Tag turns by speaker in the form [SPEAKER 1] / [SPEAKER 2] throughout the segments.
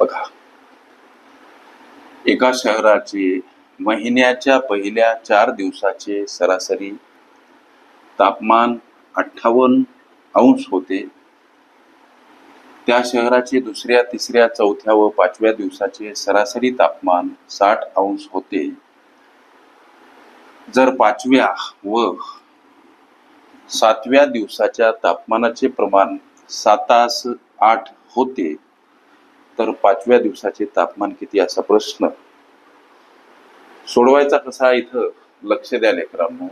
[SPEAKER 1] बघा. एका शहराचे महिन्याच्या पहिल्या चार दिवसाचे सरासरी तापमान अठ्ठावन्न अंश होते. त्या शहराचे दुसऱ्या तिसऱ्या चौथ्या व पाचव्या दिवसाचे सरासरी तापमान साठ अंश होते. जर पाचव्या व सातव्या दिवसाच्या तापमानाचे प्रमाण सातास आठ होते तर पाचव्या दिवसाचे तापमान किती असा प्रश्न. सोडवायचा कसा इथं? लक्ष द्या लेकरांनो.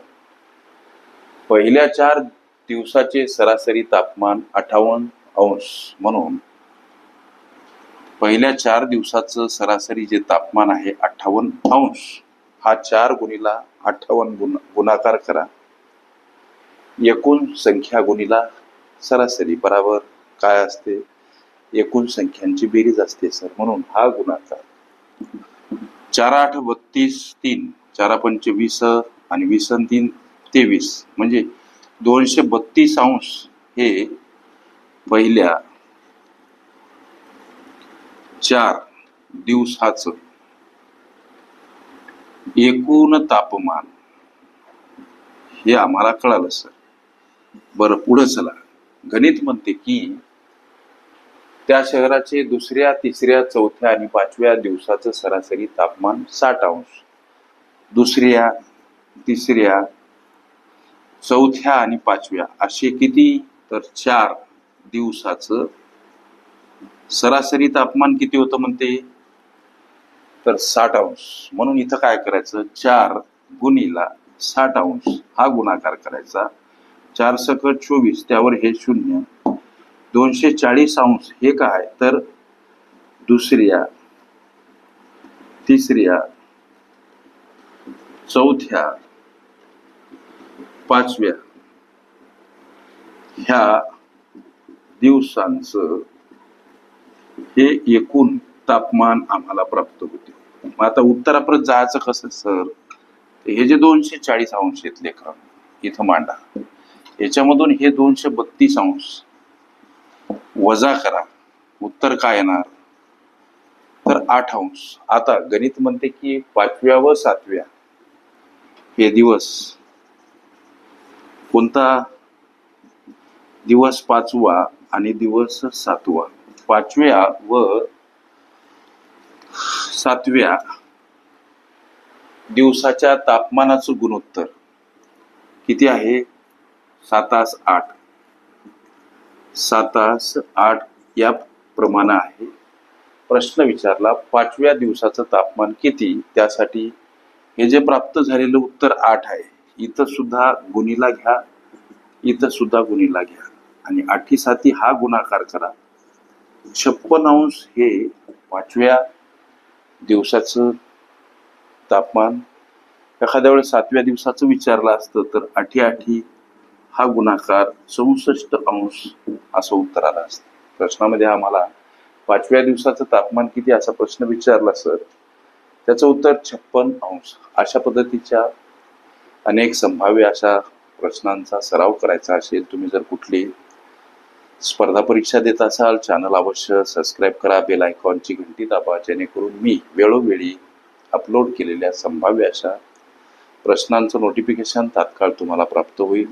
[SPEAKER 1] पहिल्या चार दिवसाचे सरासरी तापमान अठ्ठावन्न अंश म्हणून पहिल्या चार दिवसाचं सरासरी जे तापमान आहे अठ्ठावन्न अंश हा चार गुणीला अठ्ठावन्न गुण गुणाकार करा. एकूण संख्या गुणीला सरासरी बराबर काय असते? एकूण संख्यांची बेरीज असते सर म्हणून हा गुणाकार. चार आठ बत्तीस तीन चारा पंच वीस आणि वीस तीन तेवीस. म्हणजे दोनशे बत्तीस अंश हे पहिल्या चार दिवसाचं एकूण तापमान हे आम्हाला कळालं सर बरं पुढं चला. गणित म्हणते की त्या शहराचे दुसऱ्या तिसऱ्या चौथ्या आणि पाचव्या दिवसाचं सरासरी तापमान साठ अंश. दुसऱ्या तिसऱ्या चौथ्या आणि पाचव्या असे किती? तर चार दिवसाचं सरासरी तापमान किती होतं म्हणते? तर साठ अंश. म्हणून इथं काय करायचं? चार गुणीला साठ अंश हा गुणाकार करायचा. चार सकट चोवीस त्यावर हे शून्य. दोनशे चाळीस अंश हे काय? तर दुसऱ्या तिसऱ्या चौथ्या पाचव्या ह्या दिवसांचं हे एकूण तापमान आम्हाला प्राप्त होते. मग आता उत्तरापर्यंत जायचं कसं सर? हे जे दोनशे चाळीस अंश आहेत लेखा इथं मांडा याच्यामधून हे दोनशे बत्तीस अंश वजा करा. उत्तर काय येणार? तर आठ अंश. आता गणित म्हणते की पाचव्या व सातव्या. हे दिवस. कोणता? दिवस पाचवा आणि दिवस सातवा. पाचव्या व सातव्या दिवसाच्या तापमानाचं गुणोत्तर किती आहे? सातास आठ. सातास आठ या प्रमाणे आहे. प्रश्न विचारला पाचव्या दिवसाचं तापमान किती? त्यासाठी हे जे प्राप्त झालेलं उत्तर आठ आहे. इथं सुद्धा गुणीला घ्या इथं सुद्धा गुणीला घ्या. आणि आठी साती हा गुणाकार करा. छप्पन अंश हे पाचव्या दिवसाचं तापमान. एखाद्या वेळेस सातव्या दिवसाचं विचारलं असतं तर आठी आठी हा गुणाकार चौसष्ट अंश असं उत्तर आलं असतं. प्रश्नामध्ये आम्हाला पाचव्या दिवसाचं तापमान किती असा प्रश्न विचारला सर? त्याचं उत्तर छप्पन अंश. अशा पद्धतीच्या अनेक संभाव्य अशा प्रश्नांचा सराव करायचा असेल तुम्ही जर कुठली स्पर्धा परीक्षा देत असाल चॅनल अवश्य सबस्क्राईब करा बेल आयकॉनची घंटी दाबा जेणेकरून मी वेळोवेळी अपलोड केलेल्या संभाव्य अशा प्रश्नांचं नोटिफिकेशन तात्काळ तुम्हाला प्राप्त होईल.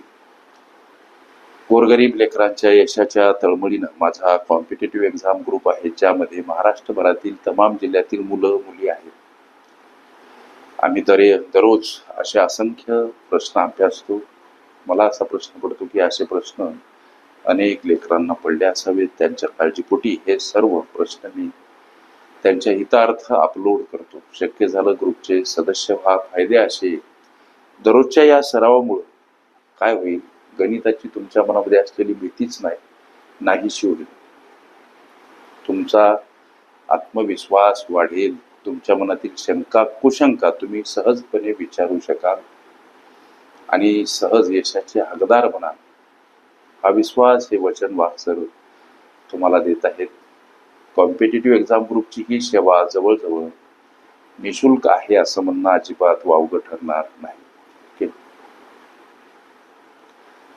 [SPEAKER 1] गोरगरीब लेकरांच्या यशाच्या तळमळीनं माझा कॉम्पिटेटिव्ह एक्झाम ग्रुप आहे ज्यामध्ये महाराष्ट्रभरातील तमाम जिल्ह्यातील मुलं मुली आहेत. आम्ही दरे दररोज असे असंख्य प्रश्न अभ्यासतो. मला असा प्रश्न पडतो की असे प्रश्न अनेक लेकरांना पडले असावेत. त्यांच्या काळजीपोटी हे सर्व प्रश्न मी त्यांच्या हितार्थ अपलोड करतो. शक्य झालं ग्रुपचे सदस्य व्हा फायदे असे. दररोजच्या या सरावामुळं काय होईल? गणिताची तुमच्या मनामध्ये असलेली भीतीच नाही नाहीशी होईल तुमचा आत्मविश्वास वाढेल तुमच्या मनातील शंका कुशंका तुम्ही सहजपणे विचारू शकाल आणि सहज यशाचे हकदार बनाल हा विश्वास हे वचन वाक सर तुम्हाला देत आहेत. कॉम्पिटेटिव्ह एक्झाम ग्रुपची ही सेवा जवळजवळ निशुल्क आहे असं म्हणणं अजिबात वावगं ठरणार नाही.